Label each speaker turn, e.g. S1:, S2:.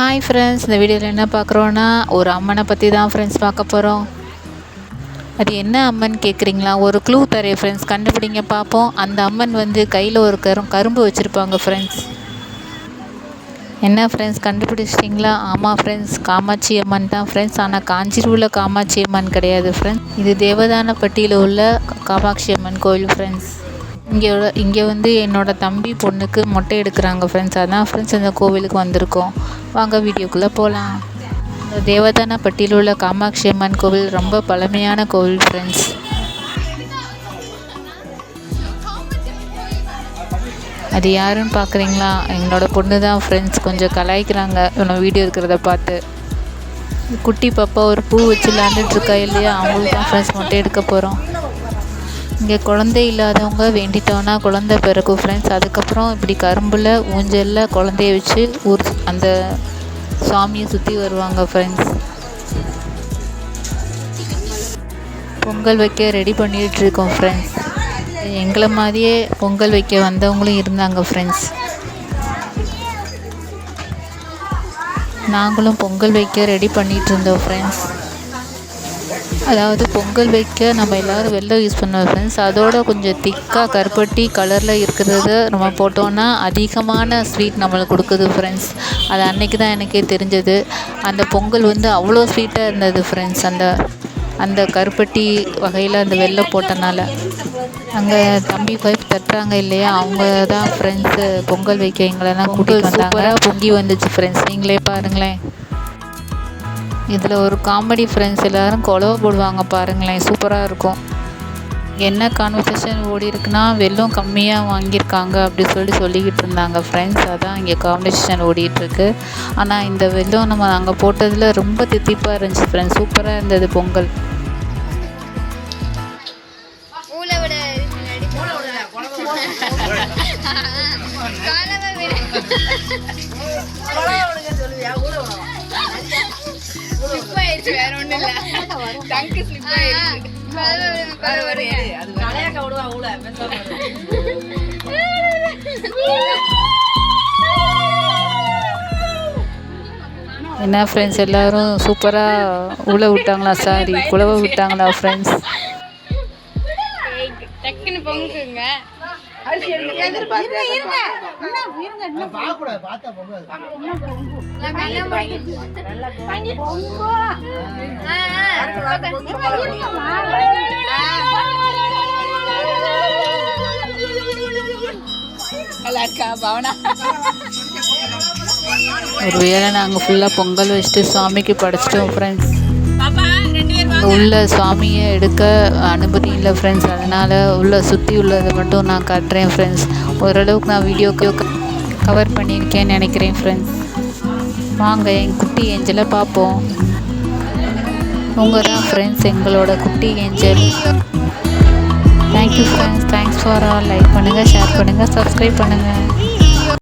S1: Hi friends இந்த வீடியோவில் என்ன பார்க்குறோன்னா ஒரு அம்மனை பற்றி தான் ஃப்ரெண்ட்ஸ் பார்க்க போகிறோம் அது என்ன அம்மன் கேட்குறீங்களா ஒரு க்ளூ தரைய ஃப்ரெண்ட்ஸ் கண்டுபிடிங்க பார்ப்போம் அந்த அம்மன் வந்து கையில் ஒரு கரும் கரும்பு வச்சுருப்பாங்க ஃப்ரெண்ட்ஸ் என்ன ஃப்ரெண்ட்ஸ் கண்டுபிடிச்சிட்டிங்களா? ஆமாம் ஃப்ரெண்ட்ஸ் காமாட்சி அம்மன் தான் ஃப்ரெண்ட்ஸ் ஆனால் காஞ்சிரூவில் காமாட்சி அம்மன் கிடையாது ஃப்ரெண்ட்ஸ் இது தேவதானப்பட்டியில் உள்ள காமாட்சி அம்மன் கோயில் ஃப்ரெண்ட்ஸ் இங்கே இங்கே வந்து என்னோட தம்பி பொண்ணுக்கு மொட்டை எடுக்கிறாங்க ஃப்ரெண்ட்ஸ் அதான் ஃப்ரெண்ட்ஸ் இந்த கோவிலுக்கு வந்திருக்கோம். வாங்க வீடியோக்குள்ளே போகலாம் இந்த தேவதானப்பட்டியில் உள்ள காமாட்சி அம்மன் கோவில் ரொம்ப பழமையான கோவில் ஃப்ரெண்ட்ஸ் அது யாருன்னு பார்க்குறீங்களா எங்களோட பொண்ணு தான் ஃப்ரெண்ட்ஸ் கொஞ்சம் கலாய்க்கிறாங்க. இவனை வீடியோ இருக்கிறத பார்த்து. குட்டி பாப்பா ஒரு பூ வச்சு விளாண்டுட்ருக்கா இல்லையா? அவங்களுக்கு தான் ஃப்ரெண்ட்ஸ் மொட்டை எடுக்க போகிறோம் இங்கே குழந்தை இல்லாதவங்க வேண்டிட்டோன்னா குழந்தை பிறக்கும் ஃப்ரெண்ட்ஸ் அதுக்கப்புறம் இப்படி கரும்பில் ஊஞ்சலில் குழந்தைய வச்சு ஊர் அந்த சாமியை சுற்றி வருவாங்க ஃப்ரெண்ட்ஸ் பொங்கல் வைக்க ரெடி பண்ணிகிட்டு இருக்கோம் ஃப்ரெண்ட்ஸ் எங்களை மாதிரியே பொங்கல் வைக்க வந்தவங்களும் இருந்தாங்க ஃப்ரெண்ட்ஸ் நாங்களும் பொங்கல் வைக்க ரெடி பண்ணிகிட்டு இருந்தோம் ஃப்ரெண்ட்ஸ் அதாவது பொங்கல் வைக்க நம்ம எல்லோரும் வெள்ளம் யூஸ் பண்ணுவோம் ஃப்ரெண்ட்ஸ் அதோட கொஞ்சம் திக்காக கருப்பட்டி கலரில் இருக்கிறத நம்ம போட்டோன்னா அதிகமான ஸ்வீட் நம்மளுக்கு கொடுக்குது ஃப்ரெண்ட்ஸ் அது அன்றைக்கி தான் எனக்கே தெரிஞ்சது. அந்த பொங்கல் வந்து அவ்வளோ ஸ்வீட்டாக இருந்தது ஃப்ரெண்ட்ஸ் அந்த அந்த கருப்பட்டி வகையில் அந்த வெள்ளம் போட்டனால. அங்கே தம்பி ஒய்ஃப் தட்டுறாங்க இல்லையா? அவங்க தான் ஃப்ரெண்ட்ஸு பொங்கல் வைக்க எங்களெல்லாம் கூட்டிகிட்டு வந்தாங்க. பொங்கி வந்துச்சு ஃப்ரெண்ட்ஸ் நீங்களே பாருங்களேன். இதில் ஒரு காமெடி ஃப்ரெண்ட்ஸ் எல்லோரும் குழவ போடுவாங்க பாருங்களேன் சூப்பராக இருக்கும். என்ன கான்வர்சேஷன் ஓடி இருக்குன்னா வெள்ளம் கம்மியாக வாங்கியிருக்காங்க அப்படி சொல்லி சொல்லிக்கிட்டு இருந்தாங்க ஃப்ரெண்ட்ஸ் அதான் இங்கே காம்படிஷன் ஓடிட்டுருக்கு ஆனால் இந்த வெள்ளம் நம்ம அங்கே போட்டதில் ரொம்ப தித்திப்பாக இருந்துச்சு ஃப்ரெண்ட்ஸ் சூப்பராக இருந்தது பொங்கல்.
S2: ஸ்லிப் ஆயிடுச்சு வேற ஒண்ணும் இல்ல. டங்கு ஸ்லிப் ஆயிடுச்சு
S1: என்ன ஃப்ரெண்ட்ஸ் எல்லோரும் சூப்பராக உழ விட்டாங்களா? சாரி குழவ விட்டாங்களா ஃப்ரெண்ட்ஸ்
S2: டக்குன்னு பொங்குங்க. நல்லா இருக்கா பவனா.
S1: ஒரு வேளை நாங்கள் ஃபுல்லாக பொங்கல் வச்சுட்டு சுவாமிக்கு படைச்சிட்டோம் ஃப்ரெண்ட்ஸ் உள்ள சுவாமியை எடுக்க அனுமதி இல்லை ஃப்ரெண்ட்ஸ் அதனால் உள்ள சுற்றி உள்ளதை மட்டும் நான் காட்டுறேன் ஃப்ரெண்ட்ஸ் ஓரளவுக்கு நான் வீடியோ கவர் பண்ணியிருக்கேன்னு நினைக்கிறேன் ஃப்ரெண்ட்ஸ் வாங்க என் குட்டி ஏஞ்சலை பார்ப்போம். உங்கள் தான் ஃப்ரெண்ட்ஸ் எங்களோட குட்டி angel. Thank you friends thanks for all like பண்ணுங்கள் ஷேர் பண்ணுங்கள் சப்ஸ்கிரைப் பண்ணுங்கள்